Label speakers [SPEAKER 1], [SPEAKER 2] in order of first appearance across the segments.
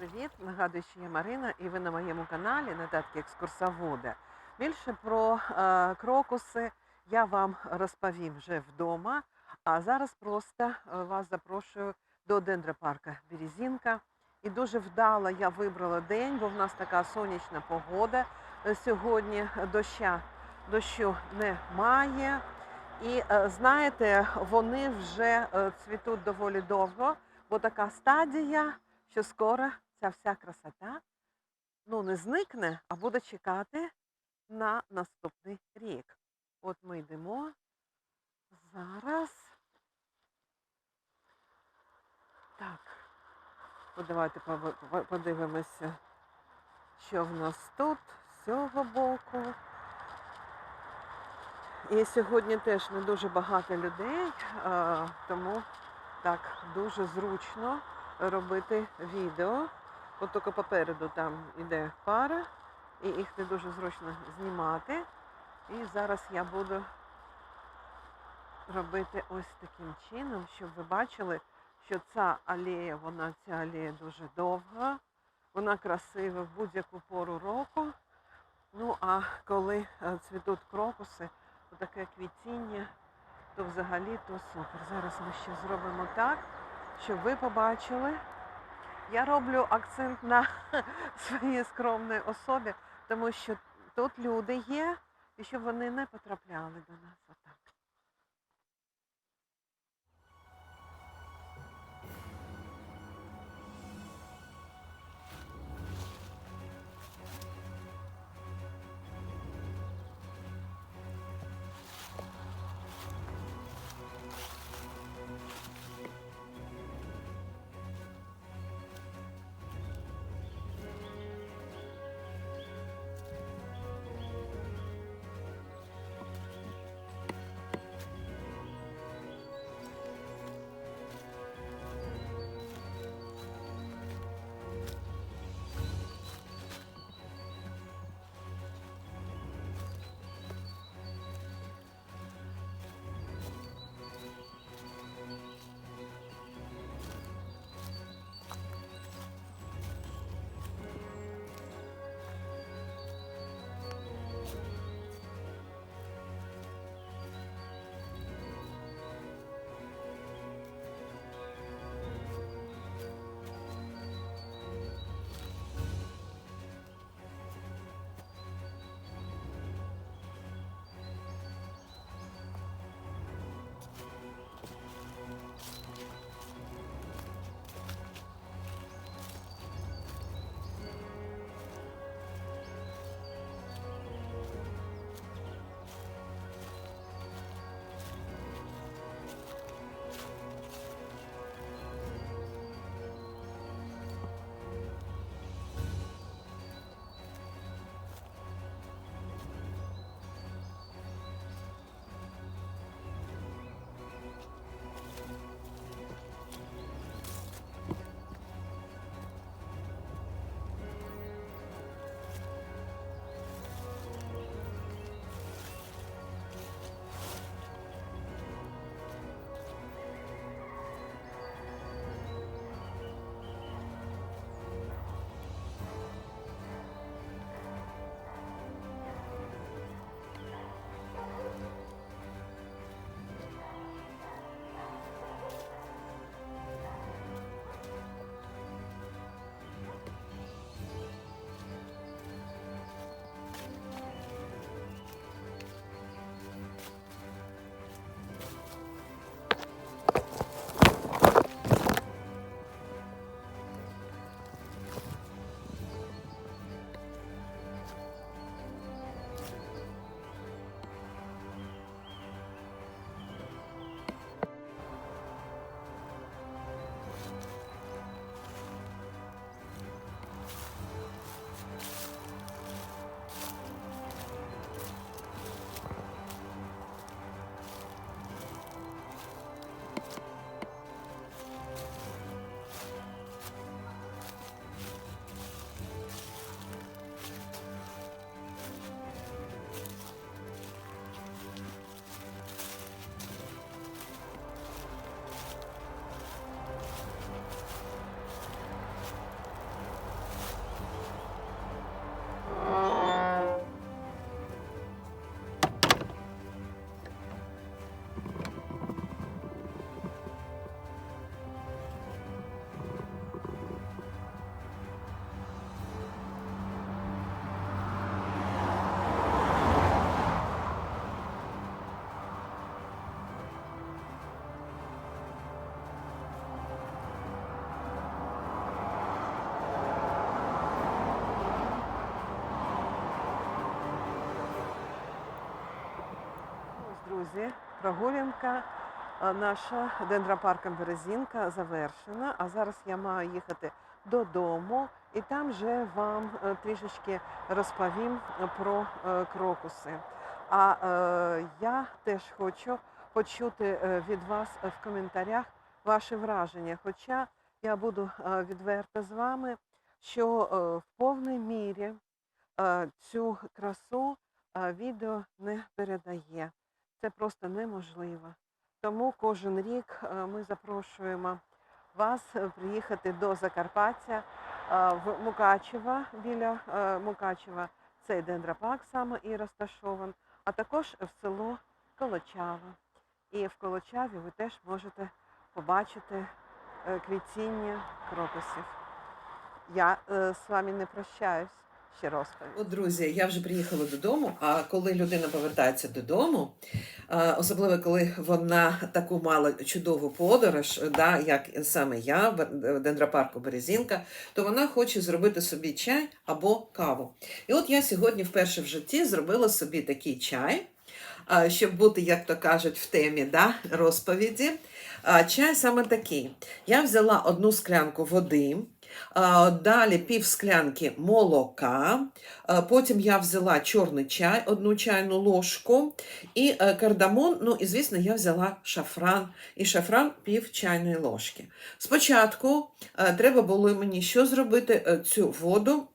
[SPEAKER 1] привіт! Нагадую, що я Марина, і ви на моєму каналі Нотатки екскурсовода. Більше про е, крокуси я вам розповім вже вдома. А зараз просто е, вас запрошую до дендропарка Березінка. І дуже вдало я вибрала день, бо в нас така сонячна погода. Е, Сьогодні доща, дощу немає. І е, знаєте, вони вже цвітуть доволі довго, бо така стадія, що скоро ця вся красота ну, не зникне, а буде чекати на наступний рік. От ми йдемо зараз. Так, давайте подивимося, що в нас тут з цього боку. І сьогодні теж не дуже багато людей, тому так дуже зручно робити відео. От тільки попереду там іде пара, і їх не дуже зручно знімати. І зараз я буду робити ось таким чином, щоб ви бачили, що ця алея, вона ця алея дуже довга, вона красива в будь-яку пору року. Ну а коли е, цвітуть крокуси, таке квітіння, то взагалі то супер. Зараз ми ще зробимо так, щоб ви побачили. Я роблю акцент на своїй скромній особі, тому що тут люди є, і щоб вони не потрапляли до нас
[SPEAKER 2] друзі, прогулянка е, наша дендропарком Березінка завершена. А зараз я маю їхати додому і там вже вам е, трішечки розповім про е, крокуси. А е, я теж хочу почути е, від вас в коментарях ваші враження. Хоча я буду е, відверта з вами, що е, в повній мірі е, цю красу е, відео не передає. Це просто неможливо. Тому кожен рік е, ми запрошуємо вас е, приїхати до Закарпаття е, в Мукачева біля Мукачева. Цей дендропарк саме і розташований, а також в село Колочава. І в Колочаві ви теж можете побачити квітіння крокусів. Я з вами не прощаюсь. Ще розповідь.
[SPEAKER 1] От, друзі, я вже приїхала додому. А коли людина повертається додому, особливо коли вона таку мала чудову подорож, да, як саме я в дендропарку Березінка, то вона хоче зробити собі чай або каву. І от я сьогодні вперше в житті зробила собі такий чай, щоб бути, як то кажуть, в темі да, розповіді. Чай саме такий. Я взяла одну склянку води. Далі пів склянки молока. Потім я взяла чорний чай, одну чайну ложку, і е, кардамон. Ну і звісно, я взяла шафран. І шафран пів чайної ложки. Спочатку е, треба було мені що зробити? Е, Цю воду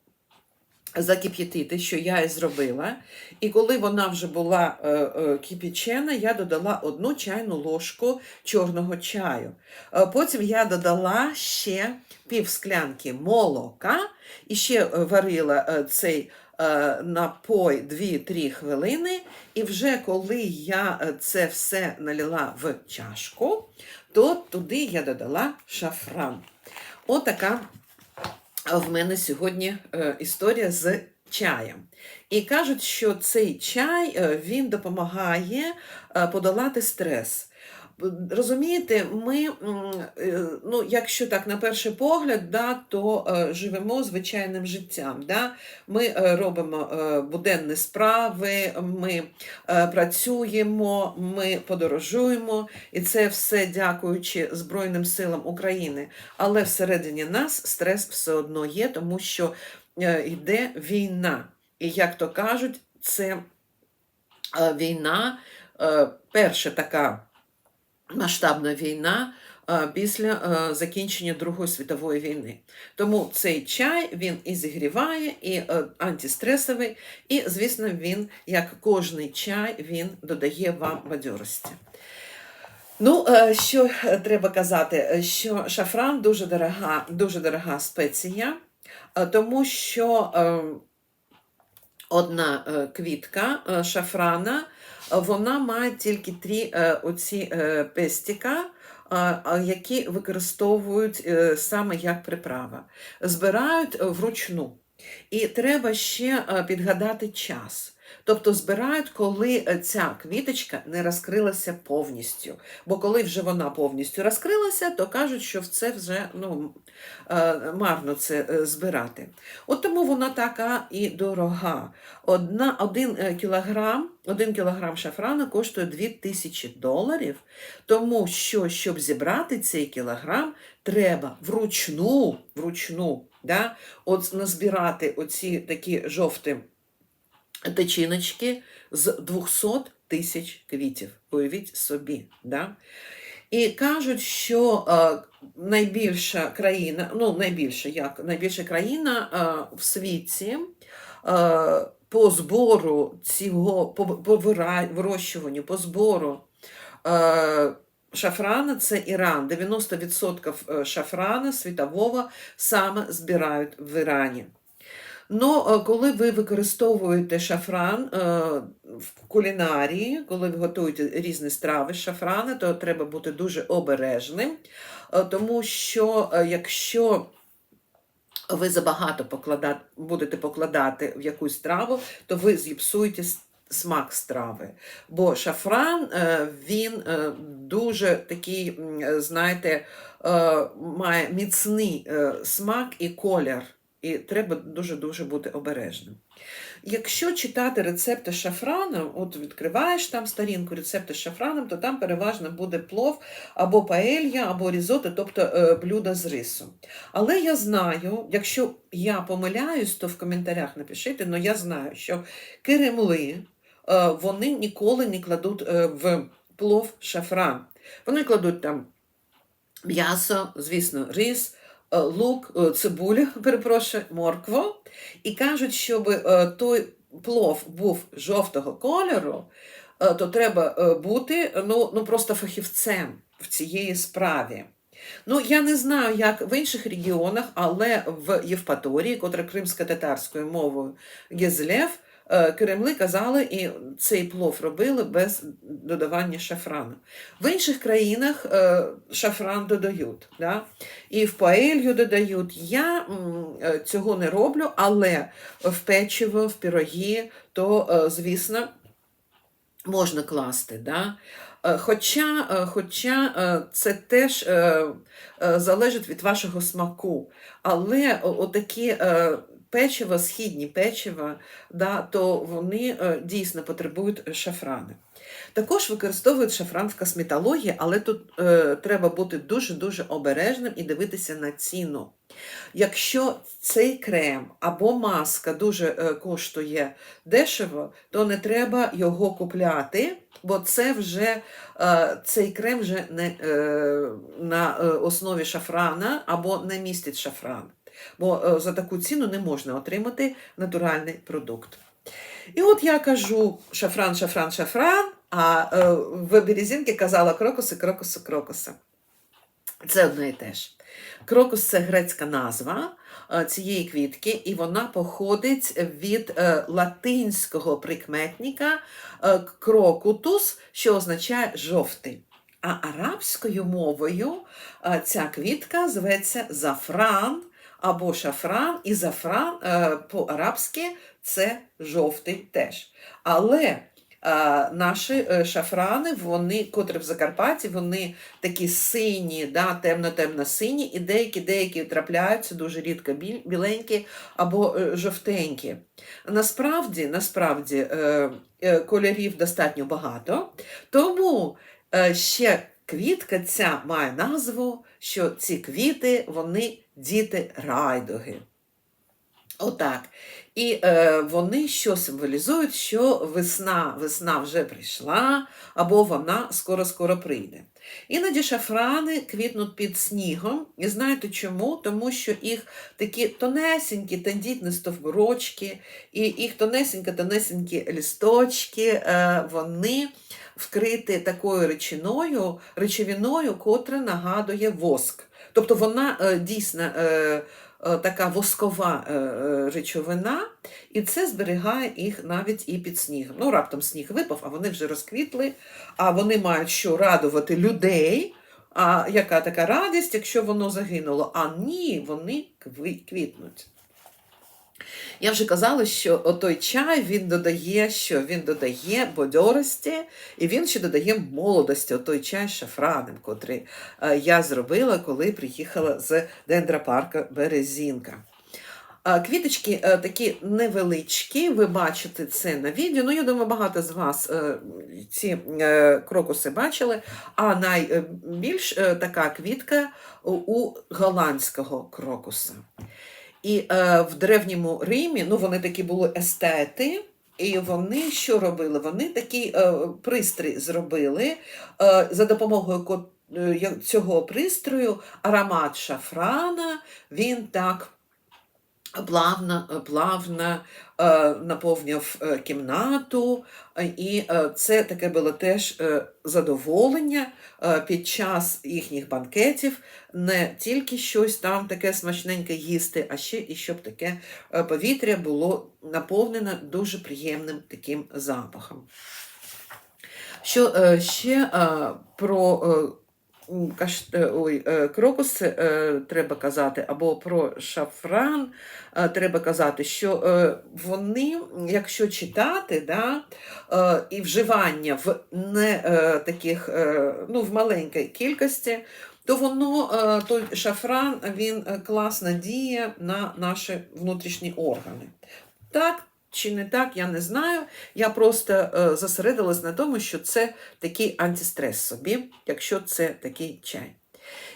[SPEAKER 1] закип'ятити, що я і зробила. І коли вона вже була е, е, кипячена, я додала одну чайну ложку чорного чаю. Е, Потім я додала ще пів склянки молока і ще е, варила е, цей е, напой 2-3 хвилини. І вже коли я е, це все налила в чашку, то туди я додала шафран. Отака в мене сьогодні е, історія з чаєм. І кажуть, що цей чай е, він допомагає е, подолати стрес. Розумієте, ми, е, ну, якщо так на перший погляд, да, то е, живемо звичайним життям. Да? Ми е, робимо буденні справи, ми працюємо, ми подорожуємо, і це все дякуючи Збройним силам України. Але всередині нас стрес все одно є, тому що йде війна. І як то кажуть, це війна, перша така масштабна війна е, після е, закінчення Другої світової війни. Тому цей чай він і зігріває, і е, антистресовий, і, звісно, він, як кожний чай, він додає вам бадьорості. Ну, що треба казати, що шафран дуже дорога, дуже дорога спеція, тому що е, одна квітка шафрана, вона має тільки три е, оці е, пестика, е, е, які використовують е, саме як приправа. Збирають е, вручну. І треба ще е, підгадати час. Тобто збирають, коли е, ця квіточка не розкрилася повністю. Бо коли вже вона повністю розкрилася, то кажуть, що це вже ну, е, марно це е, збирати. От тому вона така і дорога. Одна, один, е, кілограм, один кілограм шафрану коштує 2000 доларів, тому що, щоб зібрати цей кілограм, треба вручну, вручну да, от назбирати оці такі жовті течіночки з 200 тисяч квітів. Уявіть собі. Да? І кажуть, що е, найбільша країна, ну найбільша як найбільша країна е, в світі е, по збору цього, по, по вирощуванню, по збору е, шафрана це Іран. 90% шафрана світового саме збирають в Ірані. Ну, е, коли ви використовуєте шафран е, в кулінарії, коли ви готуєте різні страви з шафрана, то треба бути дуже обережним, е, тому що е, якщо ви забагато покладати, будете покладати в якусь страву, то ви зіпсуєте смак страви. Бо шафран е, він е, дуже такий, е, знаєте, має міцний смак і колір. і треба дуже-дуже бути обережним. Якщо читати рецепти з от відкриваєш там сторінку рецепти з шафраном, то там переважно буде плов або паелья, або різоти, тобто е, блюдо з рису. Але я знаю, якщо я помиляюсь, то в коментарях напишіть, але я знаю, що керемли е, вони ніколи не кладуть е, в плов шафран. Вони кладуть там м'ясо, звісно, рис, лук, е, цибулю, перепрошую, моркву, і кажуть, щоб е, той плов був жовтого кольору, е, то треба е, бути ну, ну, просто фахівцем в цієї справі. Ну, я не знаю, як в інших регіонах, але в Євпаторії, котра кримсько-татарською мовою Гезлев, е, Кремли казали, і цей плов робили без додавання шафрану. В інших країнах е, шафран додають. Да? І в паелью додають. Я е, цього не роблю, але в печиво, в пироги, то, звісно, можна класти. Да? Хоча, хоча це теж залежить від вашого смаку. Але отакі печива, східні печива, да, то вони е, дійсно потребують шафрани. Також використовують шафран в косметології, але тут е, треба бути дуже-дуже обережним і дивитися на ціну. Якщо цей крем або маска дуже е, коштує дешево, то не треба його купляти, бо це вже е, цей крем вже не е, на е, основі шафрана або не містить шафран. Бо е, за таку ціну не можна отримати натуральний продукт. І от я кажу шафран, шафран, шафран, а е, в Березінки казала крокуси, крокуси, крокуси. Це одне і те ж. Крокус це грецька назва е, цієї квітки, і вона походить від латинського прикметника крокутус, що означає жовтий. А арабською мовою ця квітка зветься зафран або шафран, і зафран е, по-арабськи це жовтий теж. Але наші е, шафрани, вони, котрі в Закарпатті, вони такі сині, да, темно-темно-сині, і деякі деякі трапляються дуже рідко біленькі або е, жовтенькі. Насправді, насправді е, е, кольорів достатньо багато, тому е, ще квітка ця має назву, що ці квіти вони діти райдуги. Отак. І е, вони що символізують, що весна, весна вже прийшла, або вона скоро-скоро прийде. Іноді шафрани квітнуть під снігом. І знаєте чому? Тому що їх такі тонесенькі, тендітні стовбурочки, і їх тонесенькі-тонесенькі лісточки, е, вони вкриті такою речиною, речовиною, котра нагадує воск. Тобто вона е, дійсно е, е, така воскова речовина, і це зберігає їх навіть і під снігом. Ну, раптом сніг випав, а вони вже розквітли, а вони мають що радувати людей. А яка така радість, якщо воно загинуло? А ні, вони квітнуть. Я вже казала, що отой чай він додає, що він додає бадьорості, і він ще додає молодості, отой чай з шафраном, котрий е, я зробила, коли приїхала з дендропарка Березінка. А, Квіточки е, такі невеличкі, ви бачите це на відео. Ну, я думаю, багато з вас е, ці е, крокуси бачили. А найбільш е, така квітка у голландського крокуса. І е, в древньому Римі ну, вони такі були естети. І вони що робили? Вони такий е, пристрій зробили е, за допомогою е, цього пристрою аромат шафрана, він так плавно, плавно е, наповнював е, кімнату, і е, це таке було теж задоволення під час їхніх банкетів, не тільки щось там таке смачненьке їсти, а ще і щоб таке повітря було наповнене дуже приємним таким запахом. Що ще про каш, е, ой, е, крокуси е, треба казати, або про шафран треба казати, що вони, якщо читати, да, і вживання в не таких, ну, в маленькій кількості, то воно, той шафран, він класно діє на наші внутрішні органи. Так чи не так, я не знаю. Я просто е, зосередилась на тому, що це такий антистрес собі, якщо це такий чай.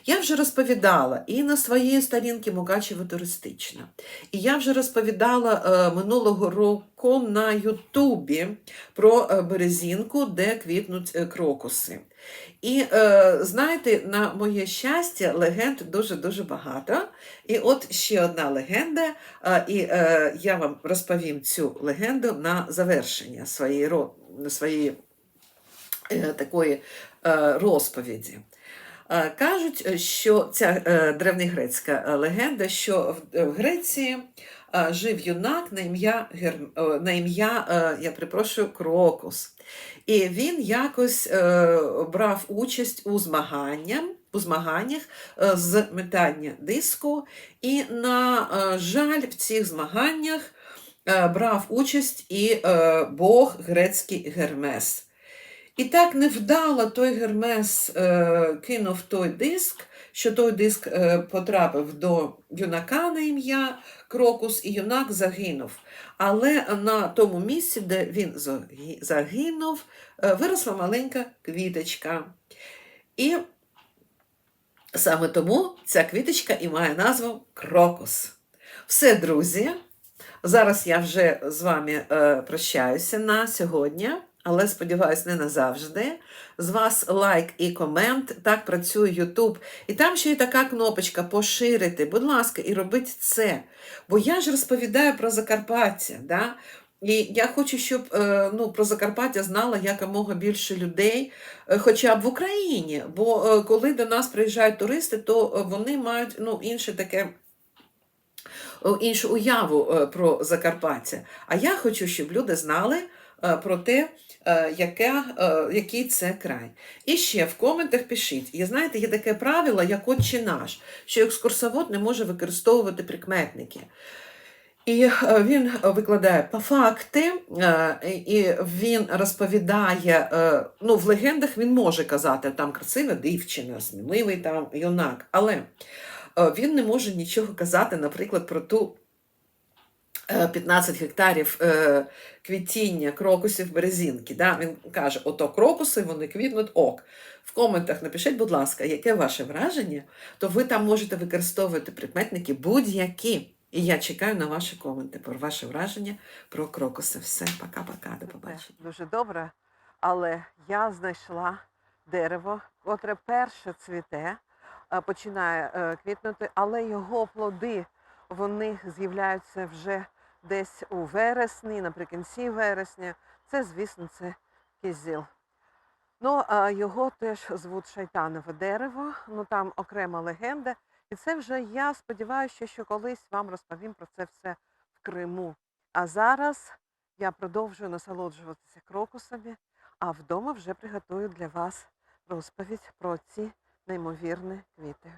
[SPEAKER 1] Я вже розповідала і на своїй сторінці Мукачева туристична, і я вже розповідала е, минулого року на Ютубі про е, березінку, де квітнуть е, крокуси. І знаєте, на моє щастя, легенд дуже-дуже багато. І от ще одна легенда, і я вам розповім цю легенду на завершення своєї, своєї такої розповіді. Е, Кажуть, е, що ця е, древньогрецька легенда, що в, Греції жив юнак на ім'я, на ім'я я припрошую, Крокус. І він якось брав участь у змаганням, у змаганнях з метання диску, і, на жаль, в цих змаганнях брав участь і Бог грецький Гермес. І так невдало той Гермес е, кинув той диск, що той диск е, потрапив до юнака на ім'я Крокус, і юнак загинув. Але на тому місці, де він загинув, е, виросла маленька квіточка. І саме тому ця квіточка і має назву Крокус. Все, друзі. Зараз я вже з вами е, прощаюся на сьогодні, але сподіваюсь, не назавжди. З вас лайк і комент. Так працює YouTube. І там ще є така кнопочка поширити. Будь ласка, і робіть це. Бо я ж розповідаю про Закарпаття. Да? І я хочу, щоб е, ну, про Закарпаття знала якомога більше людей, е, хоча б в Україні. Бо е, коли до нас приїжджають туристи, то вони мають ну, інше таке іншу уяву про Закарпаття. А я хочу, щоб люди знали про те, е, яке, е, який це край. І ще в коментах пишіть. І знаєте, є таке правило, як отче наш, що екскурсовод не може використовувати прикметники. І е, він викладає по факти, е, і він розповідає, е, ну, в легендах він може казати, там красива дівчина, сміливий там юнак, але е, він не може нічого казати, наприклад, про ту е, 15 гектарів е, квітіння крокусів березінки. Да? Він каже, ото крокуси, вони квітнуть ок. В коментах напишіть, будь ласка, яке ваше враження, то ви там можете використовувати прикметники будь-які. І я чекаю на ваші коменти про ваше враження про крокуси. Все, пока-пока, до побачення.
[SPEAKER 2] дуже добре, але я знайшла дерево, котре перше цвіте, е, починає е, квітнути, але його плоди вони з'являються вже десь у вересні, наприкінці вересня. Це, звісно, це кізіл. Ну, а його теж звуть шайтанове дерево, ну там окрема легенда. І це вже я сподіваюся, що колись вам розповім про це все в Криму. А зараз я продовжую насолоджуватися крокусами, а вдома вже приготую для вас розповідь про ці неймовірні квіти.